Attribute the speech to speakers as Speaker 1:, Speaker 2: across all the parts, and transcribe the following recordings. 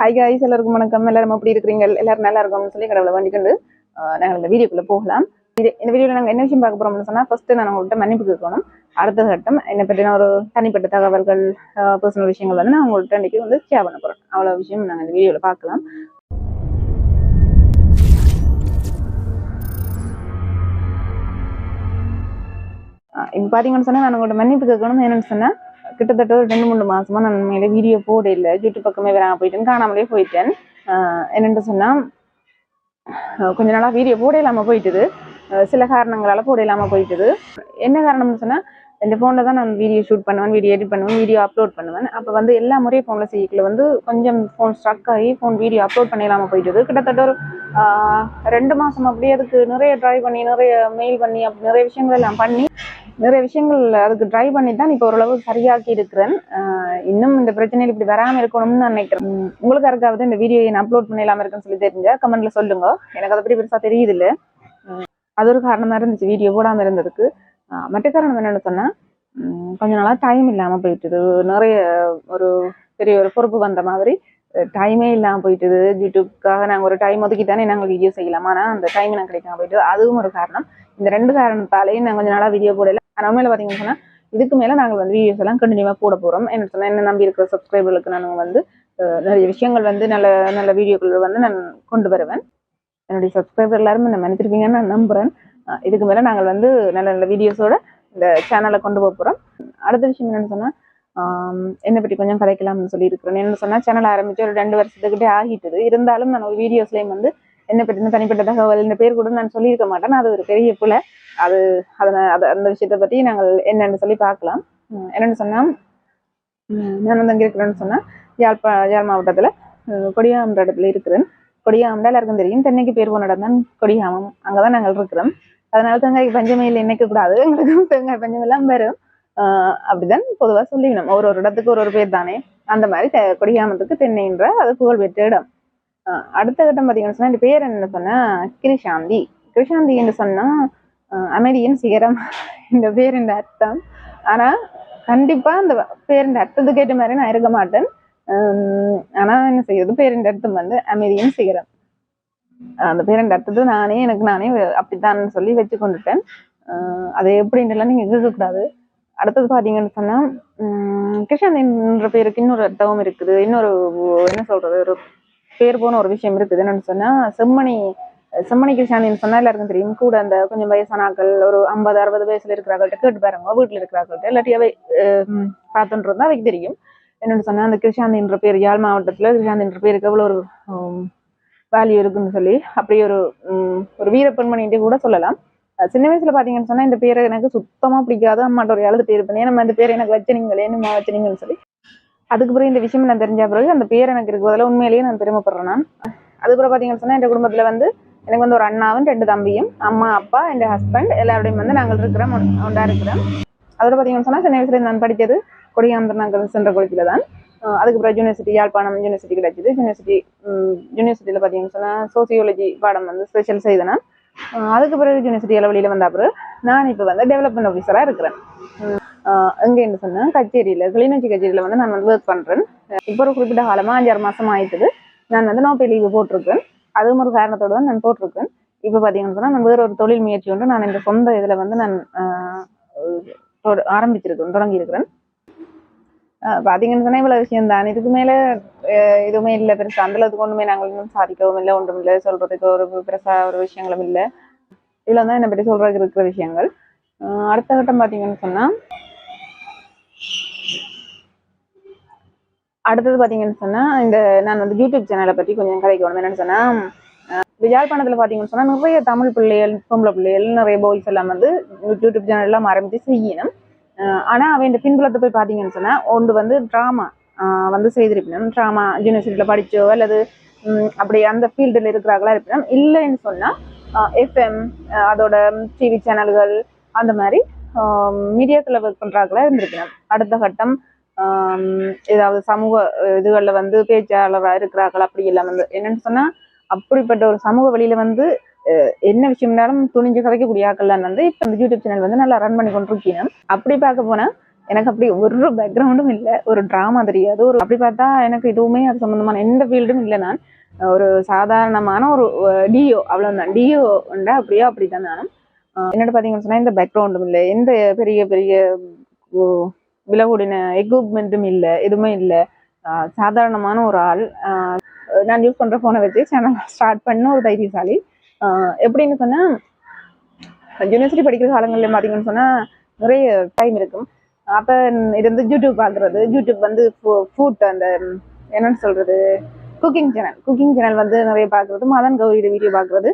Speaker 1: High guys எல்லாருக்கும் வணக்கம். எல்லாரும் எப்படி இருக்கிறீங்க? எல்லாரும் நல்லா இருக்கோம்னு சொல்லி கடவுளை வண்டிக்கொண்டு நாங்கள் இந்த வீடியோக்குள்ள போகலாம். இது இந்த வீடியோவில் நாங்கள் என்ன விஷயம் பார்க்க போறோம்னு சொன்னா ஃபர்ஸ்ட் நான் உங்கள்கிட்ட மன்னிப்பு கேட்கணும். அடுத்த கட்டம் என்னை பற்றின ஒரு தனிப்பட்ட தகவல்கள் பர்சனல் விஷயங்கள் வந்து நான் உங்கள்கிட்ட இன்னைக்கு வந்து ஷேர் பண்ண போறேன். அவ்வளோ விஷயம் நாங்கள் இந்த வீடியோவில் பார்க்கலாம். இப்போ பார்த்தீங்கன்னு சொன்னால் நான் உங்கள்கிட்ட மன்னிப்பு கேட்கணும் என்னன்னு சொன்னால் கிட்டத்தட்ட ஒரு ரெண்டு மூணு மாசமா நான் மேலே வீடியோ போட இல்லை யூடியூப் பக்கமே வராம போயிட்டேன் காணாமலே போயிட்டேன். என்னென்று சொன்னால் சொன்னா கொஞ்ச நாளா வீடியோ போட இல்லாம போயிட்டுது சில காரணங்களால போட இல்லாம போயிட்டுது. என்ன காரணம்னு சொன்னா இந்த ஃபோனில் தான் நான் வீடியோ ஷூட் பண்ணுவேன் வீடியோ எடிட் பண்ணுவேன் வீடியோ அப்லோட் பண்ணுவேன். அப்போ வந்து எல்லா முறையும் ஃபோனில் செய்யக்குள்ள வந்து கொஞ்சம் ஃபோன் ஸ்ட்ரக் ஆகி ஃபோன் வீடியோ அப்லோட் பண்ண இல்லாமல் போயிட்டுது. கிட்டத்தட்ட ஒரு ரெண்டு மாசம் அப்படியே அதுக்கு நிறைய ட்ரை பண்ணி நிறைய மெயில் பண்ணி அப்படி நிறைய விஷயங்கள் எல்லாம் பண்ணி நிறைய விஷயங்கள் அதுக்கு ட்ரை பண்ணி தான் இப்போ ஓரளவு சரியாக்கி இருக்கிறேன். இன்னும் இந்த பிரச்சனையில் இப்படி வராமல் இருக்கணும்னு நான் நினைக்கிறேன். உங்களுக்கு யாருக்காவது இந்த வீடியோ நான் அப்லோட் பண்ண இருக்குன்னு சொல்லி தெரிஞ்ச கமெண்ட்ல சொல்லுங்க. எனக்கு அதை பற்றி பெருசாக தெரியுது இல்லை. அது ஒரு காரணமாக இருந்துச்சு வீடியோ போடாமல் இருந்ததுக்கு. மற்ற காரணம் என்னென்னு சொன்னால் கொஞ்ச நாளாக டைம் இல்லாமல் போயிட்டுது. நிறைய ஒரு பெரிய ஒரு பொறுப்பு வந்த மாதிரி டைமே இல்லாமல் போயிட்டுது. யூடியூப்காக நாங்கள் ஒரு டைம் ஒதுக்கி தானே நாங்கள் வீடியோ செய்யலாம். ஆனால் அந்த டைம் எனக்கு கிடைக்காம போயிட்டு அதுவும் ஒரு காரணம். இந்த ரெண்டு காரணத்தாலேயும் நான் கொஞ்ச நாளாக வீடியோ போடல. ஆனால் உண்மையில பார்த்தீங்கன்னு சொன்னால் இதுக்கு மேலே நாங்கள் வந்து வீடியோஸ் எல்லாம் கண்டினியூவாக போட போகிறோம் என்ன சொன்னால் என்ன நம்பி இருக்கிற சப்ஸ்கிரைபர்களுக்கு நான் வந்து நிறைய விஷயங்கள் வந்து நல்ல நல்ல வீடியோக்கள் வந்து நான் கொண்டு வருவேன். என்னுடைய சப்ஸ்கிரைபர் எல்லாரும் என்ன நினைச்சிருப்பீங்கன்னு நான் நம்புறேன். இதுக்கு மேலே நாங்கள் வந்து நல்ல நல்ல வீடியோஸோட இந்த சேனலை கொண்டு போக போகிறோம் அடுத்த விஷயம் என்னன்னு சொன்னால் என்னை பற்றி கொஞ்சம் கதைக்கலாம்னு சொல்லி இருக்கிறேன் என்ன சொன்னால் சேனல் ஆரம்பிச்சு ஒரு ரெண்டு வருஷத்துக்கிட்டே ஆகிட்டுது. இருந்தாலும் நான் ஒரு வீடியோஸ்லேயும் வந்து என்ன பற்றின தனிப்பட்ட தகவல் இந்த பேர் கூட நான் சொல்லியிருக்க மாட்டேன். அது ஒரு பெரிய புல. அது அதனை அது அந்த விஷயத்தை பற்றி நாங்கள் என்னன்னு சொல்லி பார்க்கலாம். என்னென்னு என்னன்னு சொன்னால் நான் வந்து அங்கே இருக்கிறேன்னு சொன்னால் யாழ்ப்பா யாழ் மாவட்டத்தில் கொடியாமன்ற இடத்துல இருக்கிறேன். கொடியாமண்டா எல்லாருக்கும் தெரியும். தென்னைக்கு பேர் போன இடம் தான் கொடியாமம். அங்கே தான் நாங்கள் இருக்கிறோம். அதனால தேங்காய் பஞ்சமையில் நினைக்க கூடாது எங்களுக்கு தேங்காய் பஞ்சமெல்லாம் வரும். ஆஹ் அப்படிதான் பொதுவாக சொல்லிவிடும். ஒரு ஒரு இடத்துக்கு ஒரு ஒரு பேர் தானே அந்த மாதிரி தெ- கொடியாமத்துக்கு தென்னைன்ற அது புகழ் பெற்ற இடம். அடுத்த கட்டம் பார்த்தீங்கன்னு சொன்னா பேர் என்ன சொன்னா கிரிஷாந்தி. கிரிஷாந்தி என்று சொன்னா அமைதியின் சிகரம் இந்த பேரின் அர்த்தம். ஆனா கண்டிப்பா அந்த பேரின் அர்த்தத்துக்கு ஏற்ற மாதிரி நான் இருக்க மாட்டேன். ஆனால் ஆனா என்ன செய்யறது? பேரின் அர்த்தம் வந்து அமைதியின் சிகரம். அந்த பேரின் அர்த்தத்தை நானே எனக்கு நானே அப்படித்தான் சொல்லி வச்சு கொண்டுட்டேன். ஆஹ் அது எப்படின்றலாம் நீங்க கேட்கக்கூடாது. அடுத்தது பாத்தீங்கன்னு சொன்னா உம் என்ற பேருக்கு இன்னொரு அர்த்தமும் இருக்குது. இன்னொரு என்ன சொல்றது? ஒரு பேர் போன ஒரு விஷயம் இருக்குது. என்னன்னு சொன்னா செம்மணி செம்மணி கிருஷ்ணாந்தின்னு சொன்னா எல்லாருக்கும் தெரியும். கூட அந்த கொஞ்சம் வயசானாக்கள் ஒரு ஐம்பது அறுபது வயசுல இருக்கிறாங்கள்ட்ட கேட்டு பாருங்க. வீட்டுல இருக்கிறாங்கள்ட்ட இல்லாட்டி அவை பார்த்துட்டு இருந்தா அவைக்கு தெரியும். என்னன்னு சொன்னா அந்த கிருஷ்ணாந்தின்ற பேர் யாழ் மாவட்டத்துல கிருஷ்ணாந்தின்ற பேருக்கு எவ்வளவு ஒரு வேல்யூ இருக்குன்னு சொல்லி அப்படி ஒரு ஒரு வீர பெண்மணின்ட்டு கூட சொல்லலாம். சின்ன வயசுல பாத்தீங்கன்னு சொன்னா இந்த பேரை எனக்கு சுத்தமா பிடிக்காது. அம்மாட்ட ஒரு எழுது பேர் நம்ம இந்த பேரை எனக்கு வச்சனீங்களே என்னமா வச்சனீங்கன்னு சொல்லி அதுக்கு பிறகு இந்த விஷயம் நான் தெரிஞ்ச பிறகு அந்த பேர் எனக்கு இருக்கிறதுல உண்மையிலேயே நான் பெருமைப்படுறேன் நான். அதுக்கப்புறம் பார்த்தீங்கன்னு சொன்னால் என் குடும்பத்தில் வந்து எனக்கு வந்து ஒரு அண்ணாவும் ரெண்டு தம்பியும் அம்மா அப்பா என் ஹஸ்பண்ட் எல்லாரோடையும் வந்து நாங்கள் இருக்கிறோம் ஒன்றா இருக்கிறோம். அதோட பார்த்தீங்கன்னு சொன்னால் சின்ன வயசுல நான் படித்தது கொடியாந்தர் நாங்கள் சென்ற குளத்தில் தான். அதுக்கப்புறம் யூனிவர்சிட்டி யாழ்ப்பாணம் யூனிவர்சிட்டி கிடைச்சிது. யூனிவர்சிட்டி யூனிவர்சிட்டியில் பார்த்தீங்கன்னு சொன்னால் சோசியோலஜி பாடம் வந்து ஸ்பெஷல் செய்தேன் அதுக்கு பிறகு யூனிவர்சிட்டி வெளியில் வந்த பிறகு நான் இப்போ வந்து டெவலப்மெண்ட் ஆஃபீஸராக இருக்கிறேன். எங்கேன்னு சொன்னேன் கச்சேரியில் கிளிநொச்சி கச்சேரியில் வந்து நான் வந்து ஒர்க் பண்ணுறேன் இப்போ ஒரு குறிப்பிட்ட காலமாக அஞ்சாறு மாதம் ஆயிட்டுது. நான் வந்து நோபே லீவு போட்டிருக்கேன். அதுவும் ஒரு காரணத்தோடு தான் நான் போட்டிருக்கேன். இப்போ பார்த்தீங்கன்னு சொன்னால் நான் வேற ஒரு தொழில் முயற்சி ஒன்று நான் இந்த சொந்த இதில் வந்து நான் அஹ், ஆரம்பிச்சிருக்கேன் தொடங்கி இருக்கிறேன் பாத்தீங்கன்னு சொன்னா இவ்வளவு விஷயம் தான் இதுக்கு மேல எதுவுமே இல்லை பெருசாக அந்த அளவுக்கு ஒண்ணுமே நாங்கள் இன்னும் சாதிக்கவும் இல்லை ஒன்றும் இல்லை. சொல்றதுக்கு ஒரு பெருசா ஒரு விஷயங்களும் இல்லை. இதில் தான் என்னை பற்றி சொல்றதுக்கு இருக்கிற விஷயங்கள். அஹ், அடுத்த கட்டம் பாத்தீங்கன்னு சொன்னா அடுத்தது பார்த்தீங்கன்னு சொன்னா இந்த நான் வந்து யூடியூப் சேனலை பற்றி கொஞ்சம் கதைக்கணும் என்னென்னு சொன்னா அஹ், இப்ப பார்த்தீங்கன்னு சொன்னால் நிறைய தமிழ் பிள்ளைகள் பொம்பளை பிள்ளைகள் நிறைய பாய்ஸ் எல்லாம் வந்து யூடியூப் சேனல்லாம் ஆரம்பித்து செய்யணும். ஆனால் அவன் அவன் பின்புலத்தை போய் பார்த்தீங்கன்னு சொன்னால் ஒன்று வந்து ட்ராமா வந்து செய்திருப்பினும் ட்ராமா யூனிவர்சிட்டியில் படித்தோ அல்லது அப்படி அந்த ஃபீல்டில் இருக்கிறாங்களா இருப்பினும் இல்லைன்னு சொன்னால் எஃப்எம் அதோட டிவி சேனல்கள் அந்த மாதிரி மீடியாக்களை ஒர்க் பண்றாங்களா இருந்திருக்கிறேன் அடுத்த கட்டம் ஏதாவது சமூக இதுகளில் வந்து பேச்சாளராக இருக்கிறார்கள் அப்படி எல்லாம் வந்து. என்னன்னு சொன்னால் அப்படிப்பட்ட ஒரு சமூக வழியில் வந்து என்ன விஷயம்னாலும் துணிஞ்சு கதைக்கக்கூடிய ஆட்கள் வந்து இப்போ இந்த யூடியூப் சேனல் வந்து நல்லா ரன் பண்ணி கொண்டிருக்கீங்க. அப்படி பார்க்க போனால் எனக்கு அப்படி ஒரு பேக்ரவுண்டும் இல்லை. ஒரு ட்ராமா தெரியாது ஒரு அப்படி பார்த்தா எனக்கு எதுவுமே அது சம்மந்தமான எந்த ஃபீல்டும் இல்லை நான். ஒரு சாதாரணமான ஒரு டிஓ அவ்வளோதான் டிஓ உண்டா அப்படியோ அப்படி தான் நானும் என்னோட பார்த்தீங்கன்னு சொன்னால் இந்த பேக்ரவுண்டும் இல்லை எந்த பெரிய பெரிய விலகுடின எக்யூப்மெண்ட்டும் இல்லை எதுவுமே இல்லை. சாதாரணமான ஒரு ஆள். நான் யூஸ் பண்ணுற ஃபோனை வச்சு சேனல் ஸ்டார்ட் பண்ண ஒரு தைரியசாலி. எப்படின்னு சொன்னால் யூனிவர்சிட்டி படிக்கிற காலங்களில் பார்த்தீங்கன்னு சொன்னால் நிறைய டைம் இருக்கும். அப்போ இருந்து யூடியூப் பார்க்குறது யூடியூப் வந்து ஃபுட் அந்த என்னென்னு சொல்கிறது குக்கிங் சேனல் குக்கிங் சேனல் வந்து நிறைய பார்க்குறது மதன் கௌரியோட வீடியோ பார்க்குறது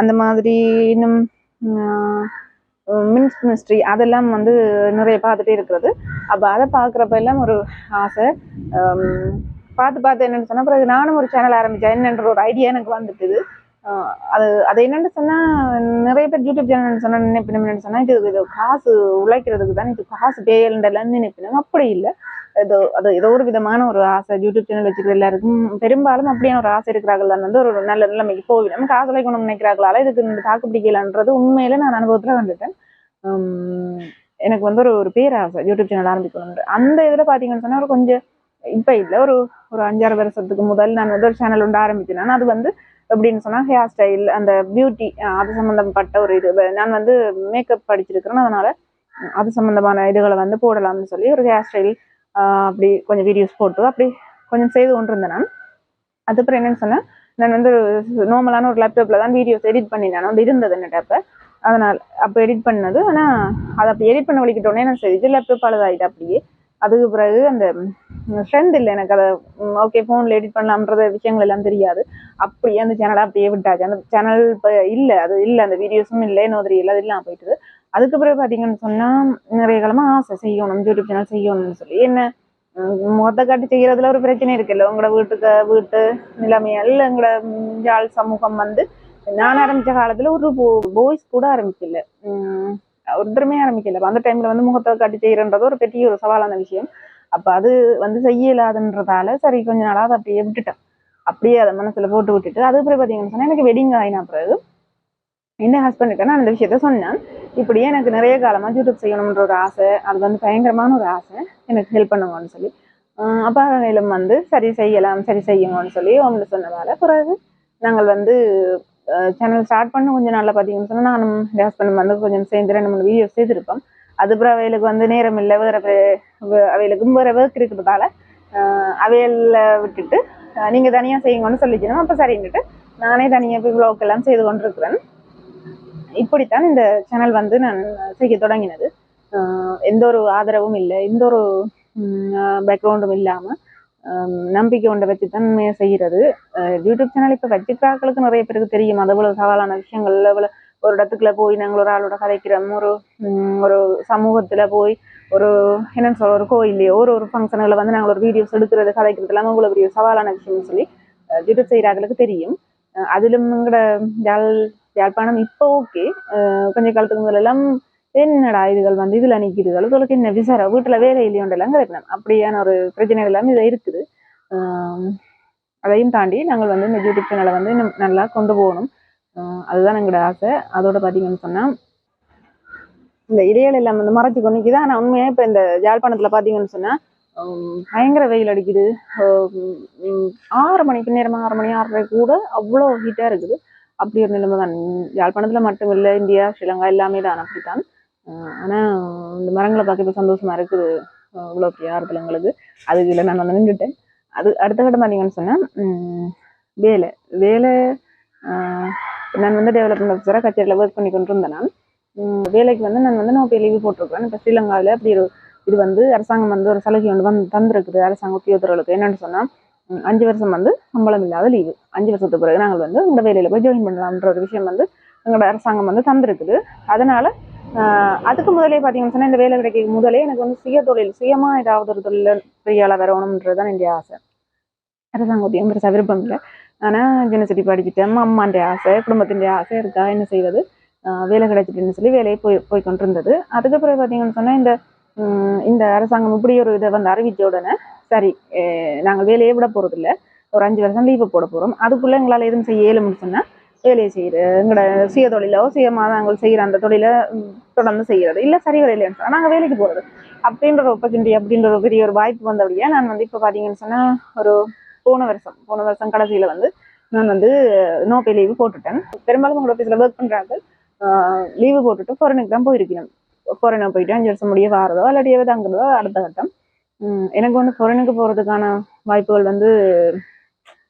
Speaker 1: அந்த மாதிரி இன்னும் மின்ஸ் மினிஸ்ட்ரி அதெல்லாம் வந்து நிறைய பார்த்துட்டே இருக்கிறது. அப்போ அதை பார்க்குறப்ப எல்லாம் ஒரு ஆசை. பார்த்து பார்த்து என்னென்னு சொன்னால் பிறகு நானும் ஒரு சேனல் ஆரம்பித்தேன் என்னன்ற ஒரு ஐடியா எனக்கு வந்துட்டுது. அது அது என்னென்னு சொன்னால் நிறைய பேர் யூடியூப் சேனல் சொன்னால் நினைப்பினு சொன்னால் இது இது காசு உழைக்கிறதுக்கு தான் இது காசு பேயல்ன்றலாம் நினைப்பினாங்க அப்படி இல்லை. ஏதோ அது ஏதோ ஒரு விதமான ஒரு ஆசை. யூடியூப் சேனல் வச்சுக்கிற எல்லாருக்கும் பெரும்பாலும் அப்படியான ஒரு ஆசை இருக்கிறார்கள். வந்து ஒரு நல்ல நிலைமைக்கு போவிடும் காசு உழைக்கணும்னு நினைக்கிறார்களால இதுக்கு இந்த தாக்கு பிடிக்கலன்றது உண்மையில நான் அனுபவத்தில் வந்துட்டேன். எனக்கு வந்து ஒரு ஒரு பேராசை யூடியூப் சேனல் ஆரம்பிக்கணும் அந்த இதில் பார்த்தீங்கன்னு சொன்னால் ஒரு கொஞ்சம் இப்போ இல்லை. ஒரு ஒரு அஞ்சாறு வருஷத்துக்கு முதல் நான் வந்து ஒரு சேனல் ஒன்று ஆரம்பிச்சேன் அது வந்து எப்படின்னு சொன்னால் ஹேர் ஸ்டைல் அந்த பியூட்டி அது சம்மந்தப்பட்ட ஒரு இது. நான் வந்து மேக்கப் படிச்சிருக்கிறேன் அதனால் அது சம்மந்தமான இதுகளை வந்து போடலாம்னு சொல்லி ஒரு ஹேர் ஸ்டைல் அப்படி கொஞ்சம் வீடியோஸ் போட்டு அப்படி கொஞ்சம் செய்து கொண்டு இருந்தேன் நான். அதுக்கப்புறம் என்னென்னு சொன்னேன் நான் வந்து நார்மலான ஒரு லேப்டாப்பில் தான் வீடியோஸ் எடிட் பண்ணினேன். வந்து இருந்தது என்னட்ட அப்போ. அதனால் அப்போ எடிட் பண்ணது. ஆனால் அதை அப்படி எடிட் பண்ண வலிக்கிட்டோடனே நான் சரி லேப்டாப் அழுதாயிட்டு அப்படியே. அதுக்கு பிறகு அந்த ஃப்ரெண்ட் இல்லை எனக்கு அதை ஓகே ஃபோனில் எடிட் பண்ணலாம்ன்ற விஷயங்கள் எல்லாம் தெரியாது. அப்படியே அந்த சேனலை அப்படியே விட்டாச்சு. அந்த சேனல் இப்போ இல்லை அது இல்லை அந்த வீடியோஸும் இல்லை இன்னும் தெரியல அது இல்லாமல் போயிட்டுது. அதுக்கு பிறகு பார்த்தீங்கன்னு சொன்னால் நிறைய காலமாக ஆசை செய்யணும் யூடியூப் சேனல் செய்யணும்னு சொல்லி. என்ன முகத்தை காட்டி செய்கிறதுல ஒரு பிரச்சனை இருக்குல்ல. உங்களோட வீட்டுக்கு வீட்டு நிலைமையல்ல எங்களோட உம் யாழ் சமூகம் வந்து நான் ஆரம்பித்த காலத்தில் ஒரு பாய்ஸ் கூட ஆரம்பிக்கல. ஒருத்தருமே ஆரம்பிக்கல. அந்த டைமில் வந்து முகத்தை காட்டி செய்கிறன்றது ஒரு பெரிய ஒரு சவாலான விஷயம். அப்ப அது வந்து செய்யலாதுன்றதால சரி கொஞ்ச நாளா அதை அப்படியே விட்டுட்டேன். அப்படியே அதை மனசுல போட்டு விட்டுட்டு அது பிறகு சொன்னால் சொன்னா எனக்கு வெட்டிங் ஆயினா பிறகு என்ன ஹஸ்பண்டுக்கு நான் அந்த விஷயத்த சொன்னேன். இப்படியே எனக்கு நிறைய காலமாக யூடியூப் செய்யணுன்ற ஒரு ஆசை அது வந்து பயங்கரமான ஒரு ஆசை. எனக்கு ஹெல்ப் பண்ணுங்கன்னு சொல்லி. ஆஹ் அப்பா வந்து சரி செய்யலாம் சரி செய்யுங்கன்னு சொல்லி அவங்க சொன்னதால பிறகு நாங்கள் வந்து சேனல் ஸ்டார்ட் பண்ண கொஞ்சம் நாளில் பார்த்தீங்கன்னு சொன்னால் நானும் என் ஹஸ்பண்டும் வந்து கொஞ்சம் சேர்ந்து ரெண்டு மூணு வீடியோஸ் செய்திருப்போம். அதுக்கப்புறம் அவைகளுக்கு வந்து நேரம் இல்லை வேற அவைகளுக்கும் வேற ஒர்க் இருக்கிறதால அவையில விட்டுட்டு நீங்கள் தனியாக செய்யுங்கன்னு சொல்லிக்கணும். அப்போ சரின்னுட்டு நானே தனியாக போய் vlog எல்லாம் செய்து கொண்டிருக்கிறேன். இப்படித்தான் இந்த சேனல் வந்து நான் செய்ய தொடங்கினது. எந்த ஒரு ஆதரவும் இல்லை எந்த ஒரு பேக்ரவுண்டும் இல்லாமல் நம்பிக்கை கொண்ட வச்சு தான் செய்கிறது யூடியூப் சேனல் இப்போ வச்சுக்கிறாக்களுக்கு நிறைய பேருக்கு தெரியும். அது அவ்வளோ சவாலான விஷயங்கள் எவ்வளோ ஒரு இடத்துக்குள்ள போய் நாங்கள் ஒரு ஆளோட கதைக்கிறோம். ஒரு ஒரு சமூகத்துல போய் ஒரு என்னன்னு சொல்ற ஒரு கோயில்லையோ ஒரு ஒரு ஃபங்க்ஷனில் வந்து நாங்கள் ஒரு வீடியோஸ் எடுக்கிறது கதைக்கிறது எல்லாமே உங்களுக்கு பெரிய சவாலான விஷயம்னு சொல்லி அஹ், யூடியூப் செய்கிறார்களுக்கு தெரியும். அதிலும் எங்களோட யாழ் யாழ்ப்பாணம் இப்போ ஓகே கொஞ்ச காலத்துக்கு முதலெல்லாம் எல்லாம் என்னடா இதுகள் வந்து இதுல நிற்கிறதுகள் உங்களுக்கு என்ன விசாரம்? வீட்டுல வேலை இல்லையோண்டெல்லாம் கிடைக்கணும் அப்படியான ஒரு பிரச்சனைகள் எல்லாம் இதில் இருக்குது. அதையும் தாண்டி நாங்கள் வந்து இந்த யூடியூப் சேனலை வந்து இன்னும் நல்லா கொண்டு போகணும். அதுதான் எங்களோட ஆசை. அதோட பார்த்தீங்கன்னு சொன்னால் இந்த இடையில எல்லாம் வந்து மறைச்சு தான் ஆனால் உண்மையாக இப்போ இந்த யாழ்ப்பாணத்தில் பார்த்தீங்கன்னு சொன்னால் பயங்கர வெயில் அடிக்குது. ஆறு மணிக்கு நேரமாக ஆறு மணி ஆறரை கூட அவ்வளோ ஹீட்டாக இருக்குது. அப்படி ஒரு நிலைமை தான். யாழ்ப்பாணத்தில் மட்டும் இல்லை இந்தியா ஸ்ரீலங்கா எல்லாமே தான் அப்படித்தான். ஆனால் இந்த மரங்களை பார்க்க இப்ப சந்தோஷமா இருக்குது. இவ்வளோ பெரிய ஆறுதல் எங்களுக்கு அதுக்கு இல்லை நான் வந்து நின்றுட்டேன். அது அடுத்த கட்டம் பார்த்தீங்கன்னு சொன்னால் வேலை. வேலை ஆஹ் நான் வந்து டெவலப்மெண்ட் ஆஃபீஸராக கச்சேரியில் ஒர்க் பண்ணி கொண்டு இருந்தேன் நான் வேலைக்கு வந்து நான் வந்து நோபே லீவு போட்டிருக்கேன். இப்போ ஸ்ரீலங்காவில் அப்படி ஒரு இது வந்து அரசாங்கம் வந்து ஒரு சலுகை ஒன்று வந்து தந்திருக்குது. அரசாங்க உத்தியோகத்தர்களுக்கு. என்னென்னு சொன்னால் அஞ்சு வருஷம் வந்து சம்பளம் இல்லாத லீவு அஞ்சு வருஷத்துக்கு பிறகு நாங்கள் வந்து இந்த வேலையில் போய் ஜாயின் பண்ணலாம்ன்ற ஒரு விஷயம் வந்து எங்களோட அரசாங்கம் வந்து தந்திருக்குது. அதனால் அதுக்கு முதலே பார்த்தீங்கன்னு சொன்னால் இந்த வேலை கிடைக்க முதலே எனக்கு வந்து சுய தொழில் சுயமாக ஏதாவது ஒரு தொழில் பெரியாள வரணுன்றது தான் என்னுடைய ஆசை. அரசாங்க உத்தியம் பெருசாக விருப்பம் இல்லை. ஆனால் யூனிவர்சிட்டி படிச்சுட்டேன் அம்மான்ற ஆசை குடும்பத்தின் ஆசை இருக்கா? என்ன செய்வது? வேலை கிடைச்சிட்டுன்னு சொல்லி வேலையை போய் போய் கொண்டிருந்தது. அதுக்கப்புறம் பார்த்தீங்கன்னு சொன்னால் இந்த இந்த அரசாங்கம் இப்படி ஒரு இதை வந்து அறிவித்த உடனே சரி நாங்கள் வேலையை விட போறதில்ல. ஒரு அஞ்சு வருஷம் லீவு போட போகிறோம் அதுக்குள்ளே எங்களால் எதுவும் செய்ய இயலும்னு சொன்னால் வேலையை செய்கிற எங்களோட சுய தொழிலோ சுயமாக நாங்கள் செய்கிற அந்த தொழிலை தொடர்ந்து செய்கிறது இல்லை சரி வரையிலன்னு சொன்னால் நாங்கள் வேலைக்கு போகிறது அப்படின்ற ஒரு ஆப்பர்ச்சுனிட்டி அப்படின்ற ஒரு பெரிய ஒரு வாய்ப்பு வந்தபடியே நான் வந்து இப்போ பார்த்தீங்கன்னு சொன்னால் ஒரு போன வருஷம் போன வருஷம் கடைசியில் வந்து நான் வந்து நோ பே லீவு போட்டுட்டேன். பெரும்பாலும் உங்களோட ஆஃபீஸில் ஒர்க் பண்ணுறாங்க லீவு போட்டுட்டு ஃபாரனுக்கு தான் போயிருக்கணும். ஃபாரினுக்கு போயிட்டு அஞ்சு வருஷம் முடிய வாரதோ இல்லாட்டி தங்குறதோ அடுத்த கட்டம். எனக்கு வந்து ஃபாரினுக்கு போகிறதுக்கான வாய்ப்புகள் வந்து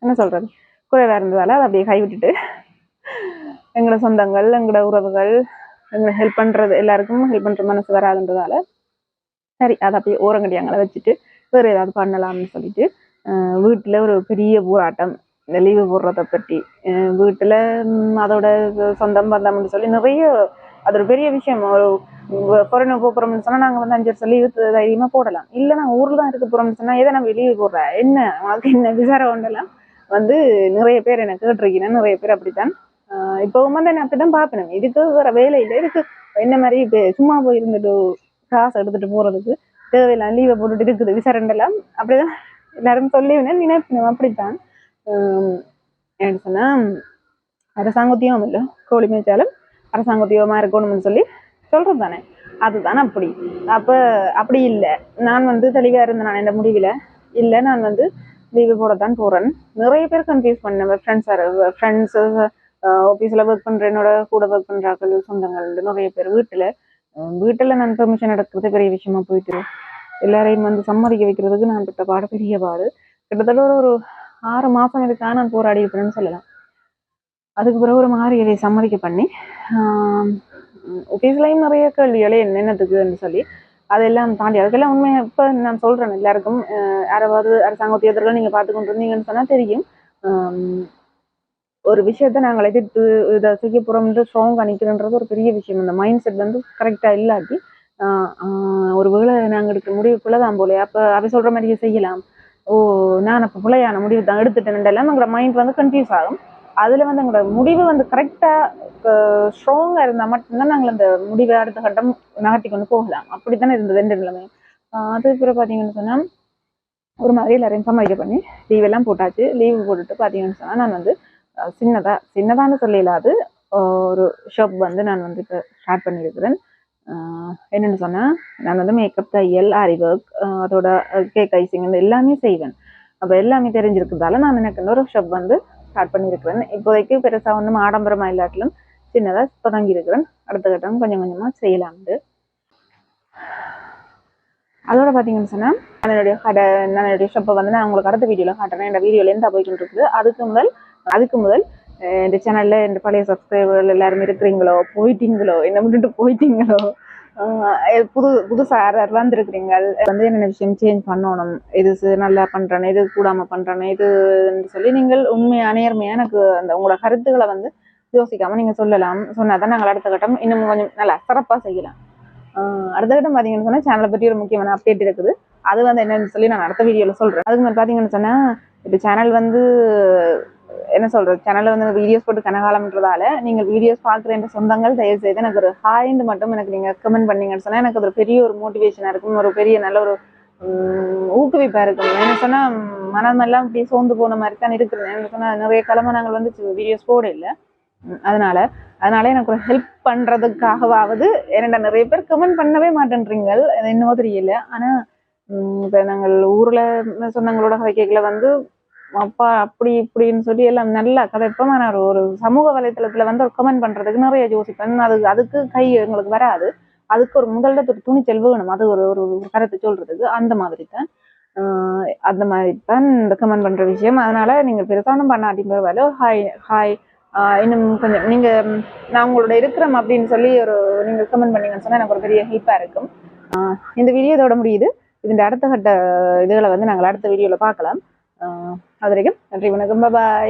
Speaker 1: என்ன சொல்கிறது குறைவாக இருந்ததால் அதை அப்படியே கைவிட்டுட்டு எங்களோட சொந்தங்கள் எங்களோட உறவுகள் எங்களை ஹெல்ப் பண்ணுறது எல்லாருக்கும் ஹெல்ப் பண்ணுற மனசு வராதுன்றதால சரி அதை அப்படியே ஓரங்கடியாங்களை வச்சுட்டு வேறு ஏதாவது பண்ணலாம்னு சொல்லிட்டு வீட்டில் ஒரு பெரிய போராட்டம் இந்த லீவு போடுறதை பற்றி வீட்டில் அதோட சொந்தம் பந்தம்னு சொல்லி நிறைய அது ஒரு பெரிய விஷயம். ஒரு கொரோனா போகிறோம்னு சொன்னால் நாங்கள் வந்து அஞ்சு வருஷம் லீவு தைரியமாக போடலாம். இல்லை நாங்கள் ஊரில் தான் இருக்க போகிறோம்னு சொன்னால் எதை நம்ம லீவு போடுறேன் என்ன? அதுக்கு என்ன விசாரம் ஒன்றெல்லாம் வந்து நிறைய பேர் எனக்கு கேட்டிருக்கீங்க. நிறைய பேர் அப்படித்தான். ஆஹ் இப்பவும் வந்து நான் அப்படிதான் பார்ப்பேன். இதுக்கு வேற வேலை இல்லை. இதுக்கு என்ன மாதிரி இப்போ சும்மா போய் இருந்துட்டு காசு எடுத்துட்டு போறதுக்கு தேவையில்லாம் லீவை போட்டுட்டு இருக்குது. விசாரண்டெல்லாம் அப்படிதான். எல்லாரும் சொல்லி நினைப்பினோம். அப்படித்தான். ஆஹ் என்ன சொன்னா அரசாங்கத்தையும் இல்லை கோழி மேய்ச்சாலும் அரசாங்கத்தையோமா இருக்கணும்னு சொல்லி சொல்கிறது தானே அதுதான் அப்படி. அப்ப அப்படி இல்லை. நான் வந்து தெளிவாக இருந்தேன். நான் என் முடிவில் இல்லை. நான் வந்து லீவு போடத்தான் போறேன். நிறைய பேர் கன்ஃபியூஸ் பண்ணேன். ஃப்ரெண்ட்ஸ் ஃப்ரெண்ட்ஸ் ஆஃபீஸில் ஒர்க் பண்ணுற என்னோட கூட ஒர்க் பண்ணுறாக்கள் சொந்தங்கள் நிறைய பேர் வீட்டில். வீட்டில் நான் பெர்மிஷன் எடுக்கிறது பெரிய விஷயமா போயிட்டு எல்லாரையும் வந்து சம்மதிக்க வைக்கிறதுக்கு நான் பட்ட பாடு பெரிய பாடு. கிட்டத்தட்ட ஒரு ஒரு ஆறு மாதம் இதுக்காக நான் போராடி இருப்பேன்னு சொல்லலாம். அதுக்கு பிறகு ஒரு மாதிரி இதை சம்மதிக்க பண்ணி ஆஃபீஸ்லேயும் நிறைய கேள்விகளே என்னென்னத்துக்குன்னு சொல்லி அதெல்லாம் தாண்டி அதுக்கெல்லாம் உண்மை இப்போ நான் சொல்கிறேன் எல்லாருக்கும் யாராவது அரசாங்க உத்தியோகத்தில் நீங்கள் பார்த்து கொண்டு இருந்தீங்கன்னு சொன்னால் தெரியும் ஒரு விஷயத்த நாங்கள் எதிர்த்து இதை செய்ய போகிறோம்ன்ற ஸ்ட்ராங் நிற்கிறன்றது ஒரு பெரிய விஷயம். இந்த மைண்ட் செட் வந்து கரெக்டாக இல்லாட்டி ஒரு வேளை நாங்கள் எடுக்க முடிவு பிள்ளைதான் போலே. அப்போ அவை சொல்கிற மாதிரியே செய்யலாம். ஓ நான் அப்போ பிள்ளையான முடிவு தான் எடுத்துட்டேன் எல்லாம் எங்களோட மைண்ட் வந்து கன்ஃபியூஸ் ஆகும். அதில் வந்து எங்களோட முடிவு வந்து கரெக்டாக ஸ்ட்ராங்காக இருந்தால் மட்டும்தான் நாங்கள் அந்த முடிவை அடுத்த கட்டம் நகர்த்தி கொண்டு போகலாம். அப்படித்தானே இருந்தது ரெண்டு நிலைமை அதுக்கப்புறம் பார்த்தீங்கன்னு சொன்னால் ஒரு மாதிரி எல்லாரையும் சமாளிக்க பண்ணி லீவ் எல்லாம் போட்டாச்சு. லீவு போட்டுட்டு பார்த்தீங்கன்னு சொன்னால் நான் வந்து சின்னதாக சின்னதான்னு சின்னதான்னு சொல்லலாது ஒரு ஷாப் வந்து நான் வந்து இப்போ ஸ்டார்ட் பண்ணியிருக்கிறேன். என்னென்னு சொன்னால் நான் வந்து மேக்கப் தையல் ஆரி ஒர்க் அதோட கேக் ஐசிங் இந்த எல்லாமே செய்வேன். அப்போ எல்லாமே தெரிஞ்சிருக்கிறதால நான் எனக்கு இன்னொரு ஒரு ஷாப் வந்து ஸ்டார்ட் பண்ணியிருக்கிறேன். இப்போதைக்கு பெருசாக ஒன்றும் ஆடம்பரமாக இல்லாட்டிலும் சின்னதாக தொடங்கியிருக்கிறேன். அடுத்த கட்டம் கொஞ்சம் கொஞ்சமாக செய்யலாம்னு அதோட பார்த்தீங்கன்னு சொன்னால் நான் என்னுடைய கடை நான் என்னுடைய ஷாப்பை வந்து நான் உங்களுக்கு அடுத்த வீடியோவில் காட்டுறேன். என்னோட வீடியோவில் எந்த போய்கிட்டு இருக்குது. அதுக்கு முதல் அதுக்கு முதல் இந்த சேனலில் இந்த பழைய சப்ஸ்கிரைபர்கள் எல்லாரும் இருக்கிறீங்களோ? போயிட்டீங்களோ? என்ன விட்டுட்டு போயிட்டீங்களோ? புது புதுசாக யார் யார் வந்திருக்கிறீங்க வந்து என்னென்ன விஷயம் சேஞ்ச் பண்ணணும்? இது நல்லா பண்ணுறேன் இது கூடாமல் பண்ணுறேன் இது சொல்லி நீங்கள் உண்மையாக நேர்மையாக எனக்கு அந்த உங்களோட கருத்துக்களை வந்து யோசிக்காமல் நீங்கள் சொல்லலாம். சொன்னால் தான் நாங்கள் அடுத்த கட்டம் இன்னும் கொஞ்சம் நல்லா சிறப்பாக செய்யலாம். அடுத்த கட்டம் பார்த்தீங்கன்னு சொன்னால் சேனலை பற்றி ஒரு முக்கியமான அப்டேட் இருக்குது. அது வந்து என்னன்னு சொல்லி நான் அடுத்த வீடியோவில் சொல்கிறேன் அதுக்கு மேலே பார்த்தீங்கன்னு சொன்னால் இப்போ சேனல் வந்து என்ன சொல்கிறது சேனலில் வந்து வீடியோஸ் போட்டு கனகாலம்ன்றதால நீங்கள் வீடியோஸ் பார்க்குற என்ற சொந்தங்கள் தயவு செய்து எனக்கு ஒரு ஹாய்ந்து மட்டும் எனக்கு நீங்கள் கமெண்ட் பண்ணீங்கன்னு சொன்னால் எனக்கு ஒரு பெரிய ஒரு மோட்டிவேஷனாக இருக்கும் ஒரு பெரிய நல்ல ஒரு ஊக்குவிப்பாக இருக்கும். என்ன சொன்னால் மனமெல்லாம் இப்படி சோர்ந்து போன மாதிரி தான் இருக்கிறேன் என்ன சொன்னால் நிறைய கிழமை நாங்கள் வந்து வீடியோஸ் போட இல்லை அதனால் அதனால அதனால எனக்கு ஒரு ஹெல்ப் பண்ணுறதுக்காகவாவது என்னடா நிறைய பேர் கமெண்ட் பண்ணவே மாட்டேன்றீங்க அது என்னவோ தெரியல. ஆனால் இப்போ நாங்கள் ஊரில் சொந்தங்களோட கதைக்கைகளை வந்து அப்பா அப்படி இப்படின்னு சொல்லி எல்லாம் நல்லா கதைப்பமா நான் ஒரு- ஒரு சமூக வலைத்தளத்துல வந்து ஒரு கமெண்ட் பண்றதுக்கு நிறைய யோசிப்பேன். அது அதுக்கு கை எங்களுக்கு வராது. அதுக்கு ஒரு முதல்ல ஒரு துணிச்சல் வேணும். அது ஒரு ஒரு கருத்தை சொல்றதுக்கு. அந்த மாதிரி தான். அந்த மாதிரி தான் இந்த கமெண்ட் பண்ற விஷயம். அதனால நீங்க பெருசானும் பண்ணாட்டி பரவாயில்ல ஹாய் ஹாய் இன்னும் கொஞ்சம் நீங்க நான் உங்களோட இருக்கிறோம் அப்படின்னு சொல்லி ஒரு நீங்க கமெண்ட் பண்ணீங்கன்னு சொன்னா எனக்கு ஒரு பெரிய ஹெல்ப்பா இருக்கும். இந்த வீடியோ இதோட முடியுது. இதன் அடுத்த கட்ட இதுகளை வந்து நாங்கள் அடுத்த வீடியோல பார்க்கலாம். ஆஹ் அது வரைக்கும் நன்றி வணக்கம் பாய்